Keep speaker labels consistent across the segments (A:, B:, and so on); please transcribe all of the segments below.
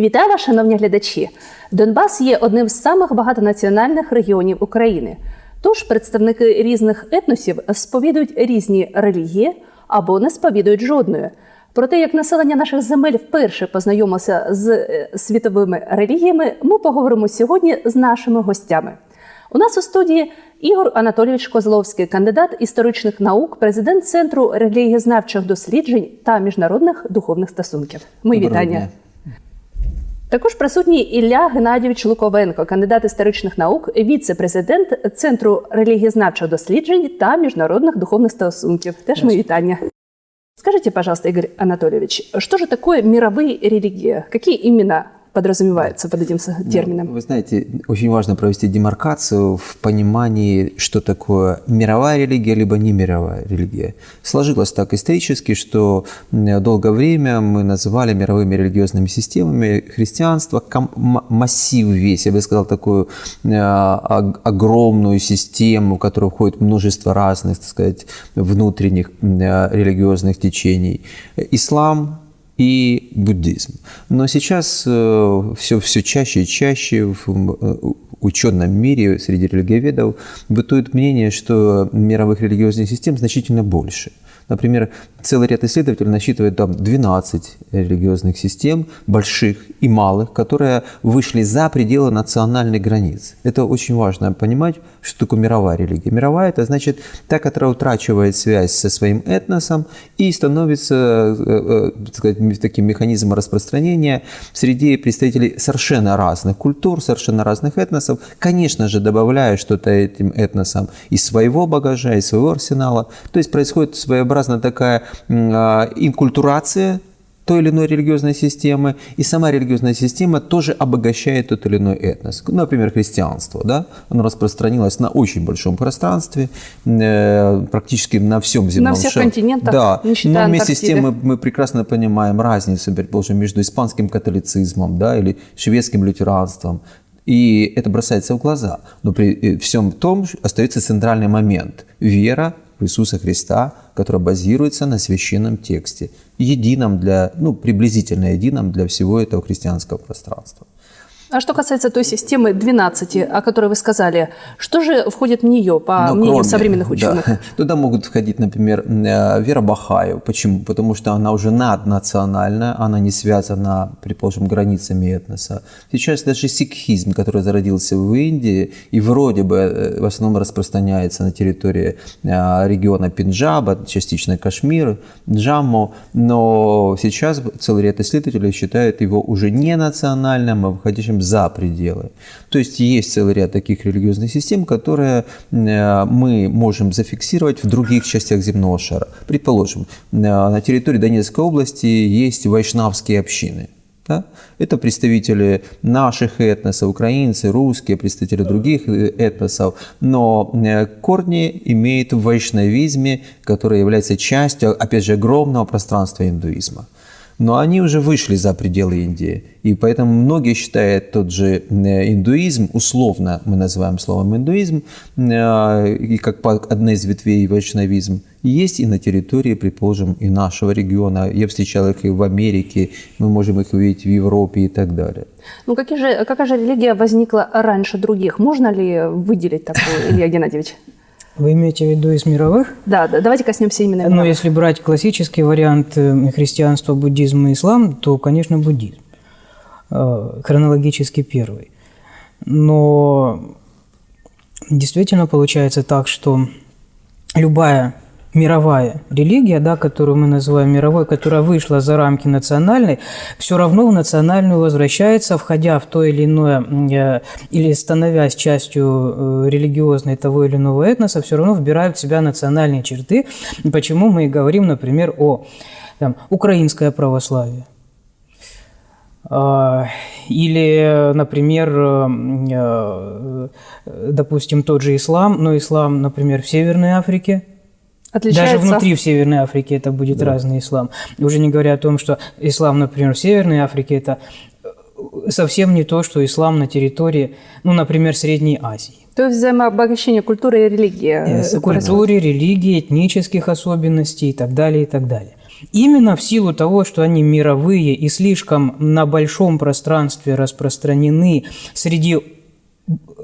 A: Вітаю вас, шановні глядачі. Донбас є одним з самих багатонаціональних регіонів України. Тож представники різних етносів сповідують різні релігії або не сповідують жодної. Про те, як населення наших земель вперше познайомилося з е, світовими релігіями, ми поговоримо сьогодні з нашими гостями. У нас у студії Ігор Анатолійович Козловський, кандидат історичних наук, президент Центру релігієзнавчих досліджень та міжнародних духовних стосунків. Мої
B: Доброго
A: вітання.
B: дня.
A: Також присутній Ілля Геннадійович Луковенко, кандидат історичних наук, віце-президент Центру релігієзнавчих досліджень та міжнародных духовных стосунків. Теж мої вітання. Скажите, пожалуйста, Игорь Анатольевич, что же такое мировые религии? Какие именно Подразумеваются под этим с- термином?
B: Вы знаете, очень важно провести демаркацию в понимании, что такое мировая религия, либо не мировая религия. Сложилось так исторически, что долгое время мы называли мировыми религиозными системами христианство, массив весь, я бы сказал, такую э, ог- огромную систему, в которую входит множество разных, так сказать, внутренних э, религиозных течений. Ислам, и буддизм. Но сейчас все, все чаще и чаще в э, ученом мире среди религиоведов бытует мнение, что мировых религиозных систем значительно больше. Например, целый ряд исследователей насчитывает там 12 религиозных систем, больших и малых, которые вышли за пределы национальных границ. Это очень важно понимать, что такое мировая религия. Мировая – это значит та, которая утрачивает связь со своим этносом и становится э, э, так сказать, таким механизмом распространения среди представителей совершенно разных культур, совершенно разных этносов, конечно же, добавляя что-то этим этносам из своего багажа, из своего арсенала. То есть происходит своеобразно такая а, инкультурация той или иной религиозной системы, и сама религиозная система тоже обогащает тот или иной этнос. Например, христианство, да, оно распространилось на очень большом пространстве, э, практически на всем земном
A: всех
B: шаре.
A: континентах,
B: Да,
A: не считая
B: но вместе с тем мы, мы прекрасно понимаем разницу, предположим, между испанским католицизмом да, или шведским лютеранством. И это бросается в глаза. Но при э, всем том остается центральный момент – вера Иисуса Христа, которая базируется на священном тексте, едином для, ну, приблизительно едином для всего этого христианского пространства.
A: А что касается той системы 12, о которой вы сказали, что же входит в нее, по
B: Но
A: мнению
B: кроме-
A: современных
B: да,
A: ученых?
B: туда могут входить, например, э, вера Бахаев. Почему? Потому что она уже наднациональная, она не связана, предположим, границами этноса. Сейчас даже сикхизм, который зародился в Индии и вроде бы э, в основном распространяется на территории э, региона Пенджаба, частично Кашмир, Джамму, но сейчас целый ряд исследователей считают его уже не национальным, а за пределы. То есть есть целый ряд таких религиозных систем, которые э, мы можем зафиксировать в других частях земного шара. Предположим, э, на территории Донецкой области есть вайшнавские общины. Да? Это представители наших этносов, украинцы, русские, представители других э, этносов, но корни имеют в вайшнавизме, который является частью, опять же, огромного пространства индуизма. Но они уже вышли за пределы Индии. И поэтому многие считают тот же э, индуизм, условно мы называем словом индуизм, э, и как одна из ветвей вайшнавизм, есть и на территории, предположим, и нашего региона. Я встречал их и в Америке, мы можем их увидеть в Европе и так далее.
A: Ну, какие же, какая же религия возникла раньше других? Можно ли выделить такую, Илья Геннадьевич?
C: Вы имеете в виду из мировых?
A: Да, да, давайте коснемся именно
C: Ну,
A: мировых.
C: если брать классический вариант э, христианства, буддизм и ислам, то, конечно, буддизм. Э, Хронологически первый. Но действительно получается так, что любая мировая религия, да, которую мы называем мировой, которая вышла за рамки национальной, все равно в национальную возвращается, входя в то или иное, э, или становясь частью э, религиозной того или иного этноса, все равно вбирают в себя национальные черты. Почему мы и говорим, например, о там, украинское православие. А, Или, например, э, допустим, тот же ислам, но ислам, например, в Северной Африке,
A: Отличается?
C: даже внутри в Северной Африке это будет разный ислам. Уже не говоря о том, что ислам, например, в Северной Африке это э, совсем не то, что ислам на территории, ну, например, Средней Азии.
A: То есть взаимообогащение культуры и религии.
C: Э,
A: э,
C: культуры, религии, этнических особенностей и так далее, и так далее. Именно в силу того, что они мировые и слишком на большом пространстве распространены среди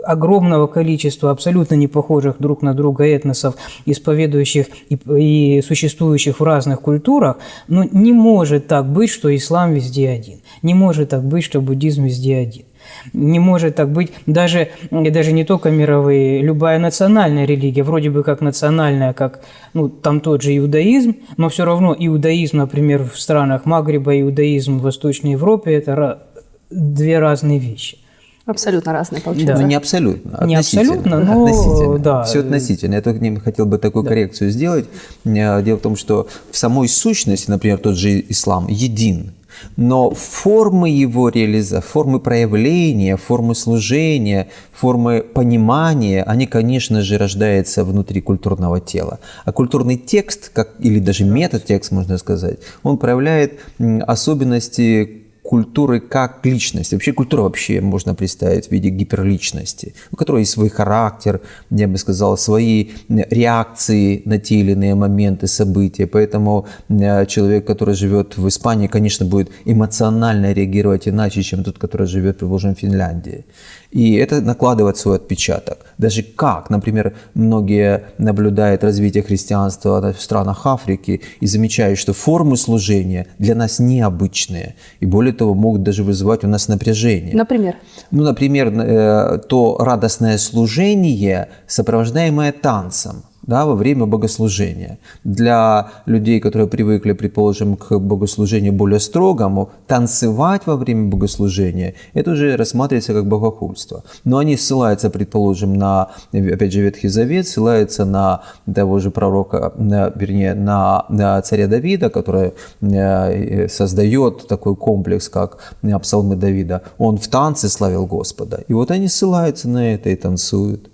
C: огромного количества абсолютно не похожих друг на друга этносов, исповедующих и, и существующих в разных культурах, но не может так быть, что ислам везде один. Не может так быть, что буддизм везде один. Не может так быть даже, даже не только мировые, любая национальная религия, вроде бы как национальная, как ну, там тот же иудаизм, но все равно иудаизм, например, в странах Магриба, иудаизм в Восточной Европе – это две разные вещи.
A: Абсолютно разные, получается.
C: Да.
B: Ну, не абсолютно.
C: Не абсолютно, но
B: относительно.
C: да.
B: Все относительно. Я только не хотел бы такую коррекцию сделать. Э, Дело в том, что в самой сущности, например, тот же ислам един. Но формы его реализации, формы проявления, формы служения, формы понимания, они, конечно же, рождаются внутри культурного тела. А культурный текст, как, или даже метатекст, можно сказать, он проявляет особенности культуры как личности. Вообще культура вообще можно представить в виде гиперличности, у которой есть свой характер, я бы сказал, свои реакции на те или иные моменты, события. Поэтому э, человек, который живет в Испании, конечно, будет эмоционально реагировать иначе, чем тот, который живет, предположим, в Финляндии. И это накладывает свой отпечаток. Даже как, например, многие наблюдают развитие христианства в странах Африки и замечают, что формы служения для нас необычные. И более того, могут даже вызывать у нас напряжение.
A: Например?
B: Ну, например, э, то радостное служение, сопровождаемое танцем да, во время богослужения. Для людей, которые привыкли, предположим, к богослужению более строгому, танцевать во время богослужения, это уже рассматривается как богохульство. Но они ссылаются, предположим, на, опять же, Ветхий Завет, ссылаются на того же пророка, на, вернее, на, на царя Давида, который э, создает такой комплекс, как псалмы Давида. Он в танце славил Господа. И вот они ссылаются на это и танцуют.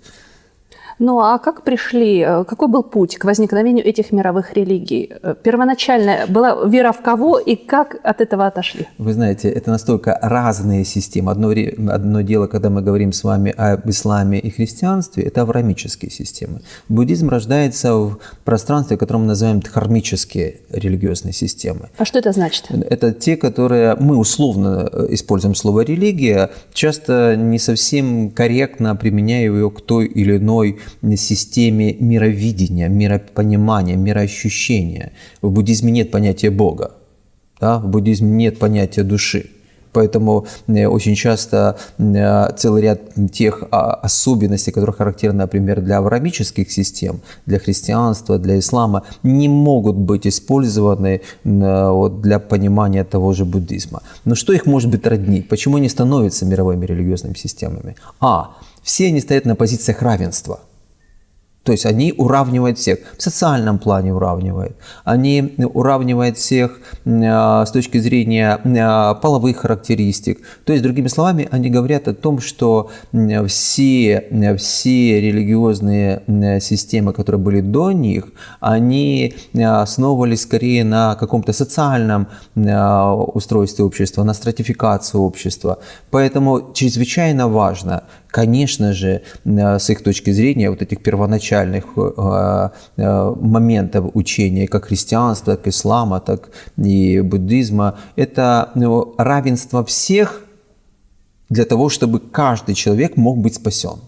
A: Ну а как пришли, э, какой был путь к возникновению этих мировых религий? Э, Первоначально была вера в кого и как от этого отошли?
B: Вы знаете, это настолько разные системы. Одно, одно дело, когда мы говорим с вами об исламе и христианстве, это авраамические системы. Буддизм рождается в пространстве, которое мы называем дхармические религиозные системы.
A: А что это значит?
B: Это те, которые мы условно э, используем слово религия, часто не совсем корректно применяя ее к той или иной системе мировидения, миропонимания, мироощущения. В буддизме нет понятия Бога, да? в буддизме нет понятия души. Поэтому э, очень часто э, целый ряд тех а, особенностей, которые характерны, например, для авраамических систем, для христианства, для ислама, не могут быть использованы э, для понимания того же буддизма. Но что их может быть роднить? Почему они становятся мировыми религиозными системами? А. Все они стоят на позициях равенства – то есть они уравнивают всех, в социальном плане уравнивают. Они уравнивают всех э, с точки зрения э, половых характеристик. То есть, другими словами, они говорят о том, что все, все религиозные системы, которые были до них, они э, основывались скорее на каком-то социальном устройстве общества, на стратификации общества. Поэтому чрезвычайно важно, конечно же, э, с их точки зрения, вот этих первоначальных э, э, моментов учения, как христианства, так ислама, так и буддизма, это ну, равенство всех для того, чтобы каждый человек мог быть спасен.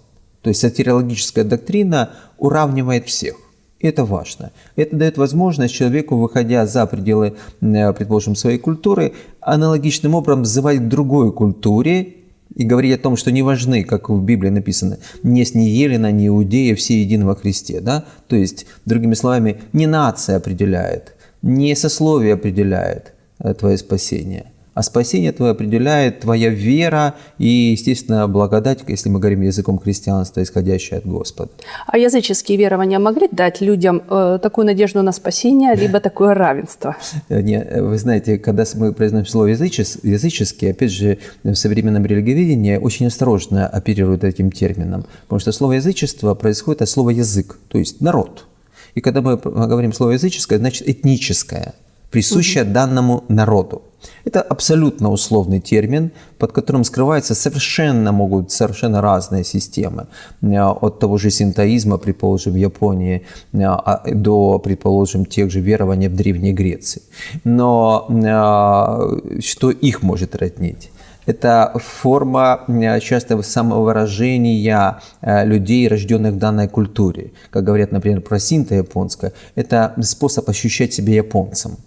B: То есть сатирологическая доктрина уравнивает всех. Это важно. Это дает возможность человеку, выходя за пределы, предположим, своей культуры, аналогичным образом взывать к другой культуре и говорить о том, что не важны, как в Библии написано, не с ни Елена, ни Иудея, все едины во Христе. Да? То есть, другими словами, не нация определяет, не сословие определяет э, твое спасение, а спасение твое определяет твоя вера и, естественно, благодать, если мы говорим языком христианства, исходящая от Господа.
A: А языческие верования могли дать людям э, такую надежду на спасение, либо такое равенство?
B: Э, Не, вы знаете, когда мы произносим слово язычес- языческий, опять же, в современном религиоведении очень осторожно оперируют этим термином, потому что слово язычество происходит от слова язык, то есть народ. И когда мы говорим слово языческое, значит этническое, присущее данному народу. Это абсолютно условный термин, под которым скрываются совершенно могут совершенно разные системы. Э, от того же синтоизма, предположим, в Японии, э, а, до, предположим, тех же верований в Древней Греции. Но э, что их может роднить? Это форма часто самовыражения людей, рожденных в данной культуре. Как говорят, например, про синто японское, это способ ощущать себя японцем.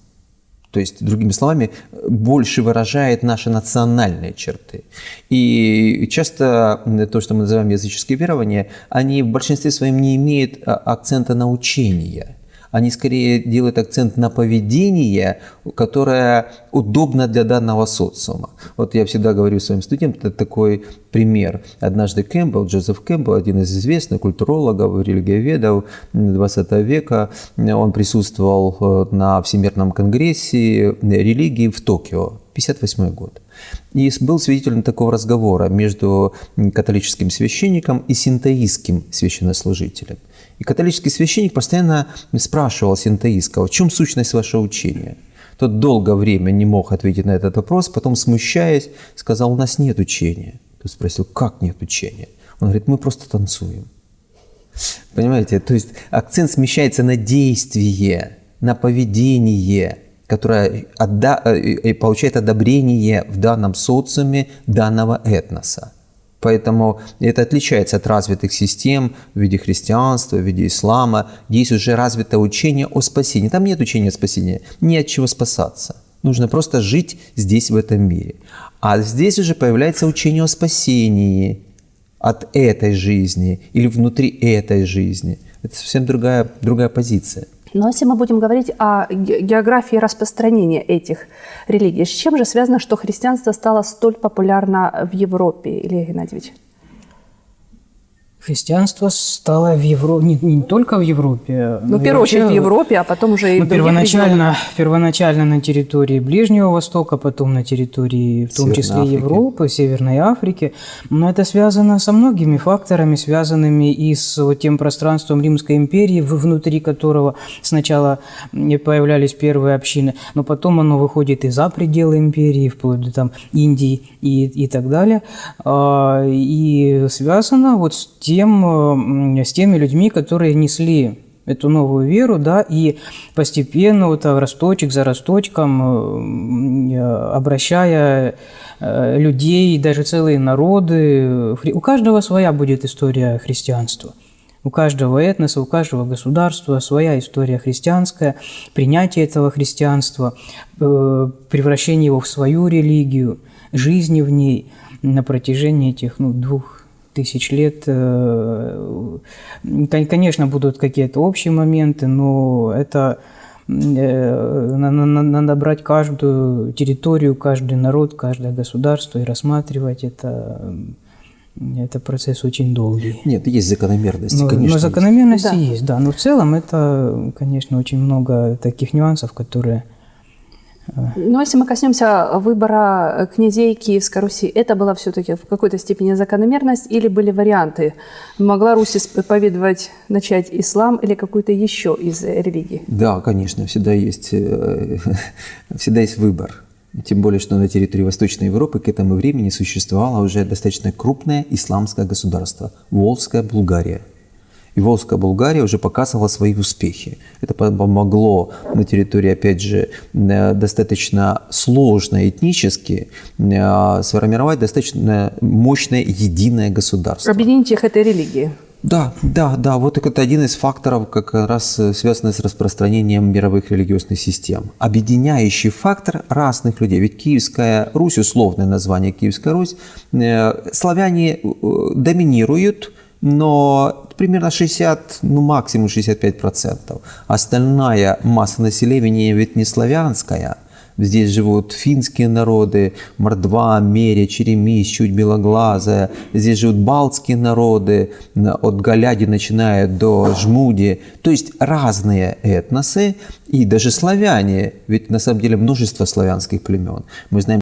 B: То есть, другими словами, больше выражает наши национальные черты. И часто то, что мы называем языческие верования, они в большинстве своем не имеют а, акцента на учение – они скорее делают акцент на поведение, которое удобно для данного социума. Вот я всегда говорю своим студентам такой пример. Однажды Кэмпбелл, Джозеф Кэмпбелл, один из известных культурологов, религиоведов 20 века, он присутствовал э, на Всемирном конгрессе религии в Токио, 58 год. И был свидетелем такого разговора между католическим священником и синтоистским священнослужителем. И католический священник постоянно спрашивал синтоистского, в чем сущность вашего учения? Тот долгое время не мог ответить на этот вопрос, потом, смущаясь, сказал, у нас нет учения. Тот спросил, как нет учения? Он говорит, мы просто танцуем. Понимаете, то есть акцент смещается на действие, на поведение, которое отда- э, получает одобрение в данном социуме данного этноса. Поэтому это отличается от развитых систем в виде христианства, в виде ислама, где есть уже развитое учение о спасении. Там нет учения о спасении, не от чего спасаться. Нужно просто жить здесь, в этом мире. А здесь уже появляется учение о спасении от этой жизни или внутри этой жизни. Это совсем другая, другая позиция.
A: Но если мы будем говорить о географии распространения этих религий, с чем же связано, что христианство стало столь популярно в Европе, Илья Геннадьевич?
C: Христианство стало в Европе, не, не только в Европе.
A: Ну, в первую очередь в Европе, а потом уже и
C: ну,
A: в
C: первоначально, первоначально на территории Ближнего Востока, потом на территории, в том
B: Северной
C: числе
B: Африки.
C: Европы, Северной Африки. Но это связано со многими факторами, связанными и с вот тем пространством Римской империи, внутри которого сначала появлялись первые общины, но потом оно выходит и за пределы империи, вплоть до там Индии и, и так далее. А, И связано вот с тем, э, с теми людьми, которые несли эту новую веру, да, и постепенно вот росточек за росточком, э, э, обращая людей, даже целые народы, у каждого своя будет история христианства. У каждого этноса, у каждого государства своя история христианская, принятие этого христианства, превращение его в свою религию, жизни в ней на протяжении этих ну, двух тысяч лет. э, кон- Конечно, будут какие-то общие моменты, но это э, на- на- на- надо брать каждую территорию, каждый народ, каждое государство и рассматривать это. Это процесс очень долгий.
B: Нет, есть закономерности,
C: Но,
B: конечно.
C: но
B: есть.
C: закономерности
A: Да.
C: есть, да. Но в целом это, конечно, очень много таких нюансов, которые
A: Но если мы коснемся выбора князей Киевской Руси, это была все-таки в какой-то степени закономерность или были варианты? Могла Русь исповедовать, начать ислам или какую-то еще из религий?
B: Да, конечно, всегда есть, э, всегда есть выбор. Тем более, что на территории Восточной Европы к этому времени существовало уже достаточно крупное исламское государство – Волжская Булгария. И Волжская Булгария уже показывала свои успехи. Это помогло на территории, опять же, э, достаточно сложно этнически э, сформировать достаточно мощное единое государство.
A: Объединить их этой религии.
B: Да, да, да. Вот это один из факторов, как раз э, связанный с распространением мировых религиозных систем. Объединяющий фактор разных людей. Ведь Киевская Русь, условное название Киевская Русь, славяне доминируют, но примерно 60, ну максимум 65 процентов. Остальная масса населения ведь не славянская. Здесь живут финские народы, мордва, меря, черемис, чуть белоглазая. Здесь живут балтские народы, от Галяди начиная до Жмуди. То есть разные этносы и даже славяне. Ведь на самом деле множество славянских племен. Мы знаем